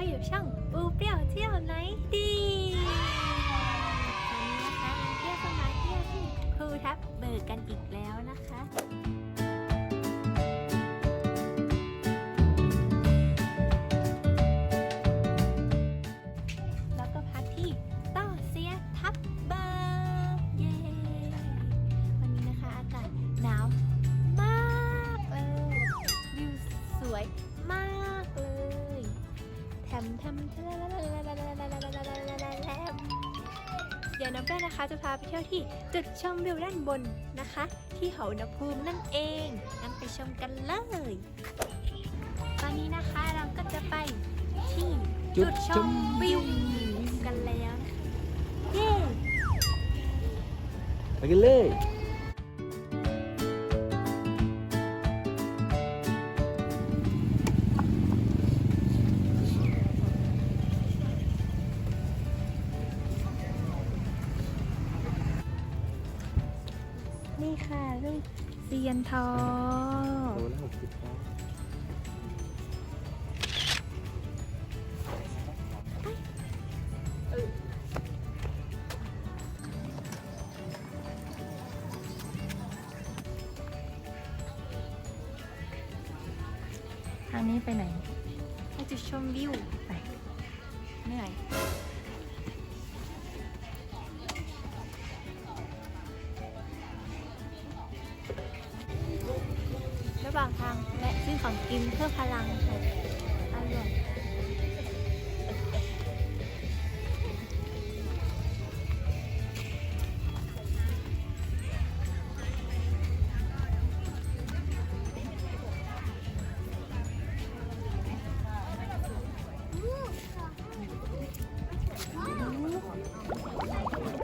ก็อยู่ช่องปูเปรี้ยวเที่ยวไหนดีวันนี้นะคะเที่ยวสมาเที่ยวที่ภูทับเบิกกันอีกแล้วนะคะ เดี๋ยวน้ำแป้งนะคะจะพาไปเที่ยวที่จุดชมวิวด้านบนนะคะ ที่เขาอุณภูมินั่นเองงั้นไปชมกันเลย ตอนนี้นะคะเราก็จะไปที่จุดชมวิวกันแล้วนะคะเย้ไปกันเลย เซียนทอโลละหกสิบบาททางนี้ไปไหน ไปจุดชมวิว ไป เหนื่อย เพื่อพลังค่ะอร่อย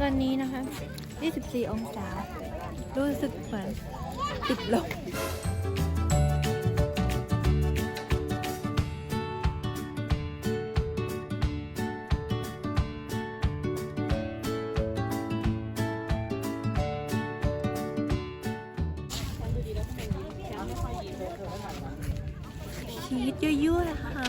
ตอนนี้นะคะ 24 องศา รู้สึกเหมือนติดลม ชีสยั่วๆค่ะ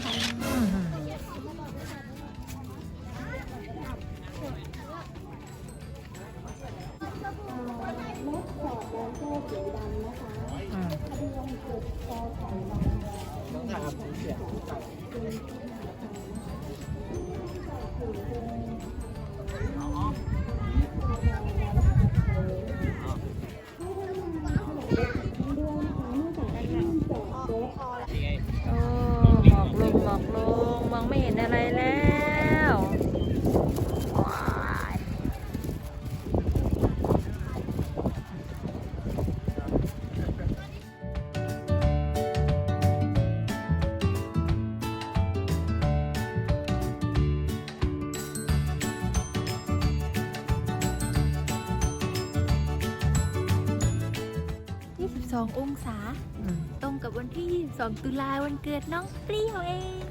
ต้องถาม กลงมองไม่เห็นอะไรแล้วว้าย22องศาอืมตรงกับวันที่ 22 ตุลาวันเกิดน้องเปรี้ยวเอง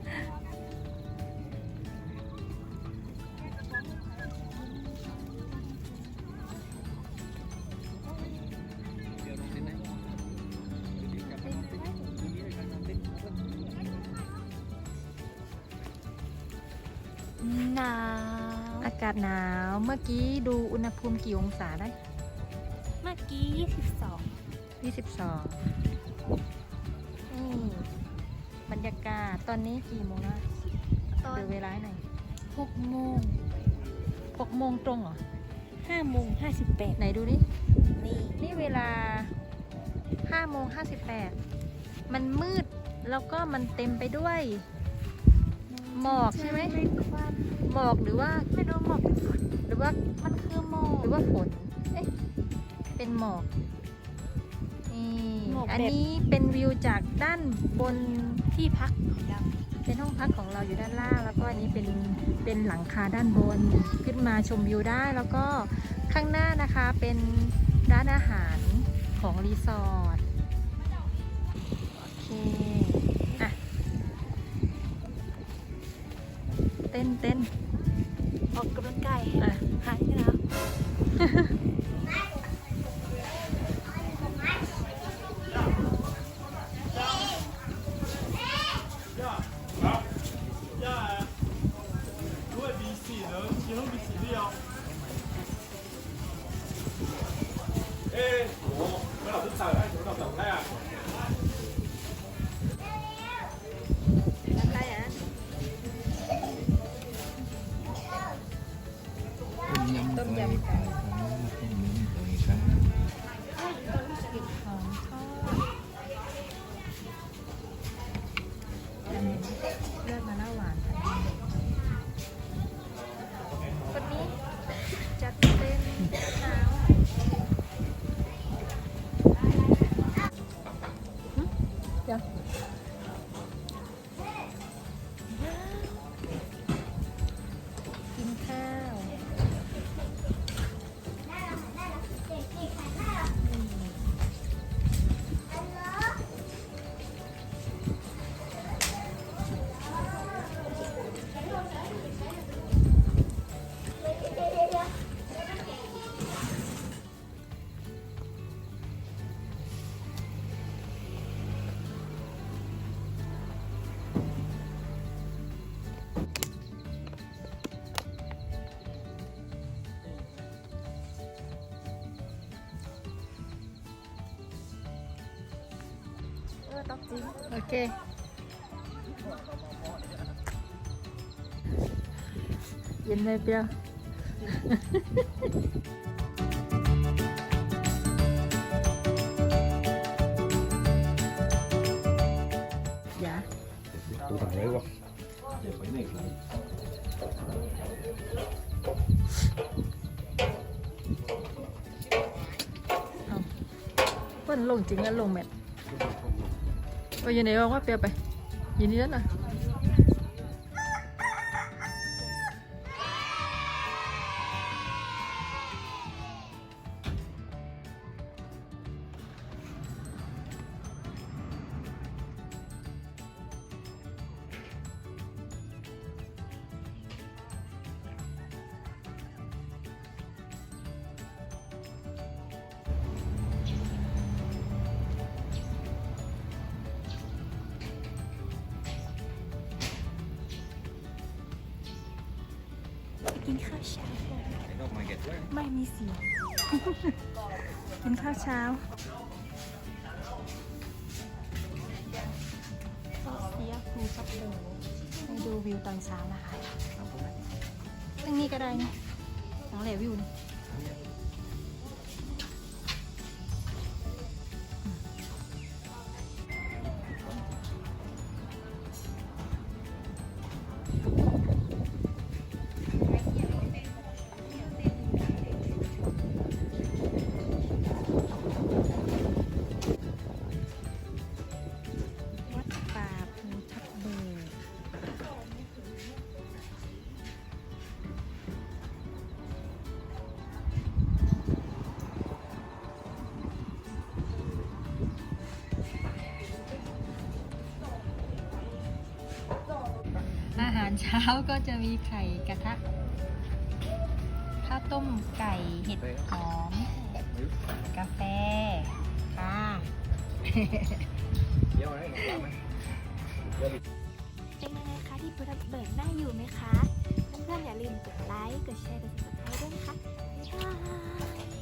หนาว อากาศหนาว เมื่อกี้ดูอุณหภูมิกี่องศาได้ เมื่อกี้ 22 22นี่บรรยากาศตอนนี้กี่โมงแล้วตอนดูเวลาให้หน่อย6โมง6โมงตรงเหรอ5โมง58 ไหนดูดิ นี่ นี่เวลา5โมง58 มันมืดแล้วก็มันเต็มไปด้วยหมอกใช่ไหมควัน หมอกหรือว่าไม่รู้หมอกหรือฝนหรือว่ามันคือหมอกหรือว่าฝนเอ๊ะเป็นหมอกนี่หมอกแบบ อันนี้เป็นวิวจากด้านบนที่พักของเราเป็นห้องพักของเราอยู่ด้านล่าง แล้วก็อันนี้เป็นเป็นหลังคาด้านบนขึ้นมาชมวิวได้แล้วก็ข้างหน้านะคะเป็นร้านอาหารของรีสอร์ท ต้นเต้นออกกำลังกายให้อะหายแล้วต้มยำไก่ห โอเค เย็นเลยเปรี้ยวอย่าตัวต่างเลยวะเอาเปิ้นลงจริงแล้วลงแมท ไปยังไหนบอกว่าเปียไปยินดีแล้วนะ ไม่มีเสียง กินข้าวเช้าซอสเสียฟูซับโดให้ดูวิวตอนเช้านะคะ ตรงนี้ก็ได้นะน้องเหลวิวนี่าหารเช้าก็จะมีไข่กระทะข้าวต้มไก่เห็ดหอม กาแฟค่ะเป็นยังไงคะที่พุทธเบิกได้อยู่ไหมคะ เพื่อนๆอย่าลืมกดไลค์ กดแชร์ กด subscribe ด้วยนะคะบ๊ายบาย